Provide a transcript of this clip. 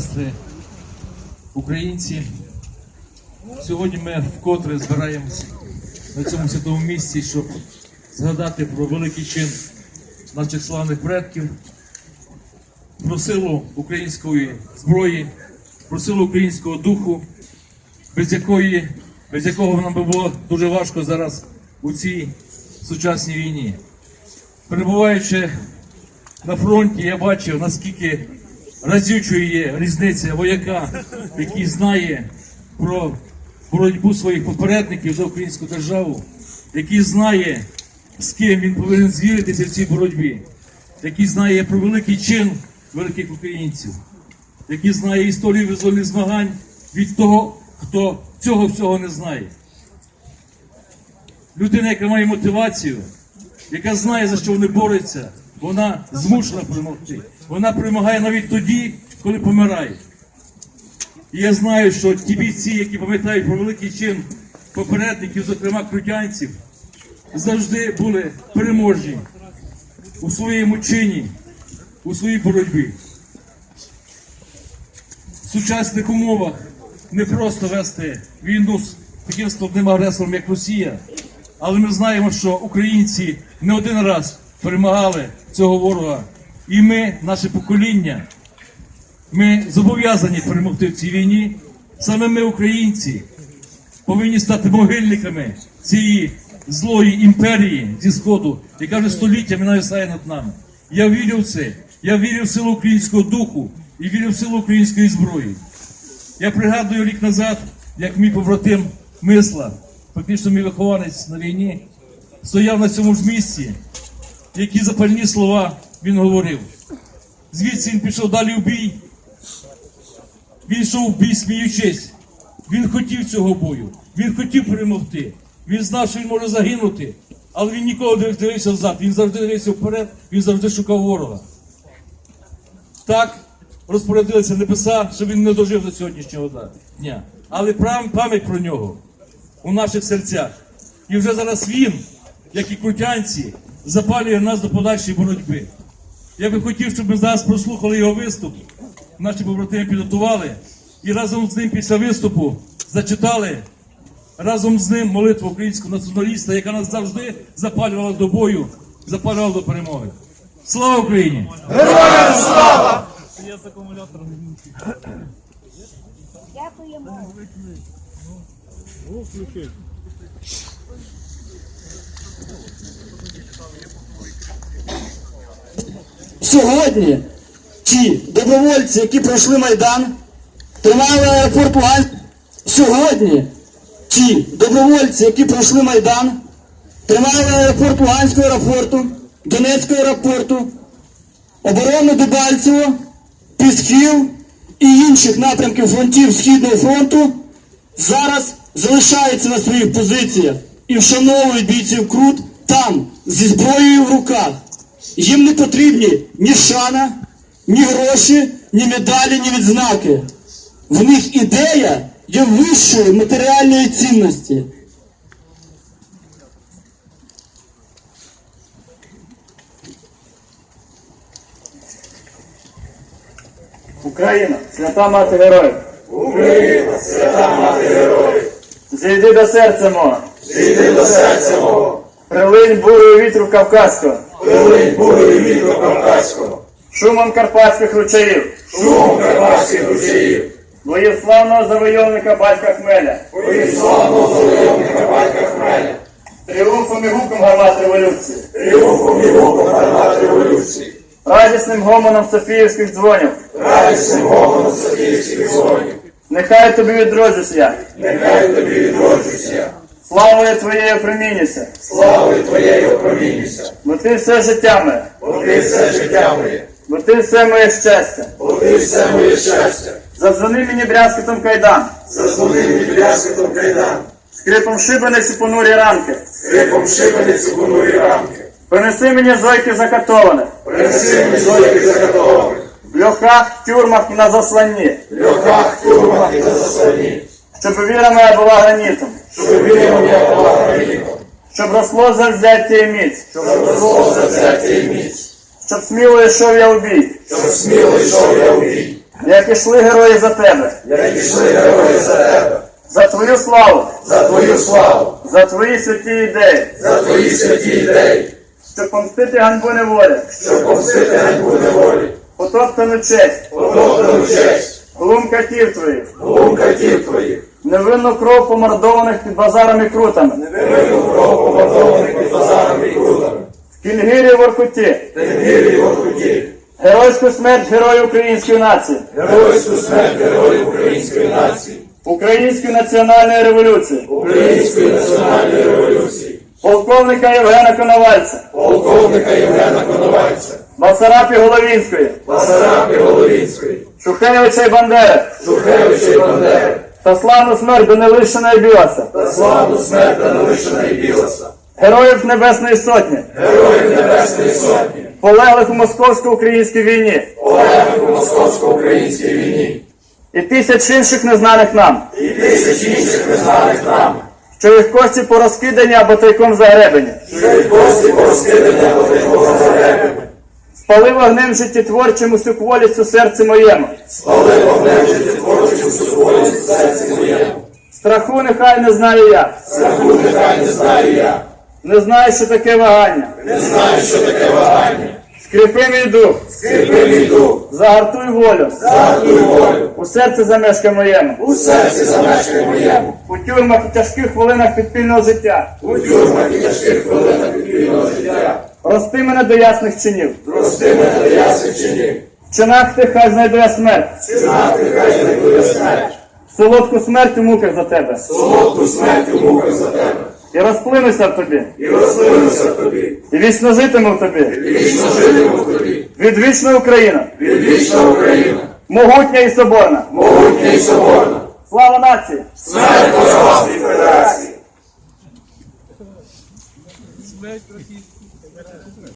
сестри, українці. Сьогодні ми вкотре збираємося на цьому святому місці, щоб згадати про великий чин наших славних предків, про силу української зброї, про силу українського духу, без якої, без якого нам би було дуже важко зараз у цій сучасній війні. Перебуваючи на фронті, я бачив, наскільки разючою є різниця вояка, який знає про боротьбу своїх попередників за українську державу, який знає, з ким він повинен звіритися в цій боротьбі, який знає про великий чин великих українців, який знає історію визвольних змагань від того, хто цього всього не знає. Людина, яка має мотивацію, яка знає, за що вони борються, вона змушена перемогти. Вона перемагає навіть тоді, коли помирає. І я знаю, що ті бійці, які пам'ятають про великий чин попередників, зокрема крутянців, завжди були переможні у своєму чині, у своїй боротьбі. В сучасних умовах не просто вести війну з таким складним агресором, як Росія, але ми знаємо, що українці не один раз перемагали цього ворога. І ми, наше покоління, ми зобов'язані перемогти в цій війні. Саме ми, українці, повинні стати могильниками цієї злої імперії зі Сходу, яка вже століттями нависає над нами. Я вірю в це. Я вірю в силу українського духу і вірю в силу української зброї. Я пригадую рік назад, як мій побратим Мисла, фактично мій вихованець на війні, стояв на цьому ж місці, які запальні слова він говорив. Звідси він пішов далі в бій. Він йшов в бій, сміючись. Він хотів цього бою. Він хотів перемогти. Він знав, що він може загинути. Але він ніколи не дивився взад. Він завжди дивився вперед, він завжди шукав ворога. Так розпорядилися небеса, що він не дожив до сьогоднішнього дня. Але пам'ять про нього у наших серцях. І вже зараз він, як і крутянці, запалює нас до подальшої боротьби. Я би хотів, щоб ми зараз прослухали його виступ. Наші побратими підготували і разом з ним після виступу зачитали разом з ним молитву українського націоналіста, яка нас завжди запалювала до бою, запалювала до перемоги. Слава Україні! Дякуємо. Сьогодні ті добровольці, які пройшли Майдан, тримали аеропорт Луганськ. Сьогодні ті добровольці, які пройшли Майдан, тримали аеропорт Луганського аеропорту, Донецького аеропорту, оборону Дебальцево, Пісків і інших напрямків фронтів Східного фронту зараз залишаються на своїх позиціях і вшановують бійців Крут там, зі зброєю в руках. Їм не потрібні ні шана, ні гроші, ні медалі, ні відзнаки. В них ідея є вищої матеріальної цінності. Україна, свята мати героїв. Україна, свята мати героїв, Зійди до серця мого, зійди до серця мого, прилинь бурою вітру Кавказького, прилинь бурою вітру Кавказького, шумом карпатських ручаїв, шумом карпатських ручаїв, боїв славного завойовника батька Хмеля, поїв славного завойовника батька Хмеля, тріумфом і гуком гармат революції, тріумфом і гуком гармат революції, радісним гомоном Софіївських дзвонів. радісним гомоном Софіївських дзвонів. Нехай тобі відроджусь я, Нехай тобі відроджусь я, славою твоєю примінюся, славою твоєю опромінюся, бо ти все життя моє, бо ти все життя моє, бо ти все моє щастя. бо ти все моє щастя. Задзвони мені брязкотом кайдан, Зазвони мені бляскотом кайдан, скрипом шибениць у понурі ранки. скрипом шибениць у понурі рамки. Принеси мені зойки закатованих, Принеси мені зойки закатованих, в льохах, тюрмах і на засланні, в льохах, тюрмах і на заслані, щоб віра моя була гранітом, щоб віра моя була гранітом, щоб росло завзяття і міць, щоб росло завзяття і міць, щоб сміло йшов я у бій, щоб сміло йшов я у бій, як ішли герої за тебе, як ішли герої за тебе, за твою славу, за твою славу, за твої святі ідеї, за твої святі ідеї, щоб помстити ганьбу неволі, щоб помстити ганьбу неволі, потоптану честь, потоптану честь, глум катів твоїх, глум катів твоїх, невинну кров помордованих під базарами крутами, невинну кров помордованих під базарами крутами, в Кільгірі в Воркуті, Тенгірі і Воркуті, геройську смерть героїв української нації, геройську смерть героїв української нації, української національної революції, української національної революції, полковника Євгена Коновальця, полковника Євгена Коновальця, Басарапі Головінської, Басарапі Головінської, Шухевича і Бандери. Шухевича і Бандери, та славну смерть Данилишина і Білоса, та славну смерть Данилишина і Білоса, героїв Небесної Сотні, героїв Небесної Сотні, полеглих у московсько-українській війні. Полеглих у московсько-українській війні. І тисяч інших незнаних нам, і тисяч інших незнаних нам, що їх кості порозкидані або тайком загребені, що й кості порозкидання потихого заребами, спали вогнем життєтворчим усю кволість у серці моєму. спали вогнем життєтворчу Страху нехай не знаю я, Страху нехай не знаю я, не знаю, що таке вагання. не знаю, що таке вагання. Скріпи мій дух, Скріпи мій дух, загартуй волю, загартуй волю, у серці замешка моєму, у серці замешкай моєму, у тюрмах і тяжких хвилинах підпільного життя. у тюрмах і тяжких хвилинах підпільного життя. Рости мене до ясних чинів. Прости мене до ясних чинів, В чинах тих хай знайду я смерть, чинах нехай знайдує смерть, солодку смерть у муках за тебе. солодку смерть у муках за тебе, І розплинуся в тобі, і розпливуся в тобі, і вічно житиму в тобі. і вічно житиму в тобі. Відвічна Україна, Відвічна Україна, могутня і соборна. могутня і соборна, Слава нації! смерть Московській Федерації.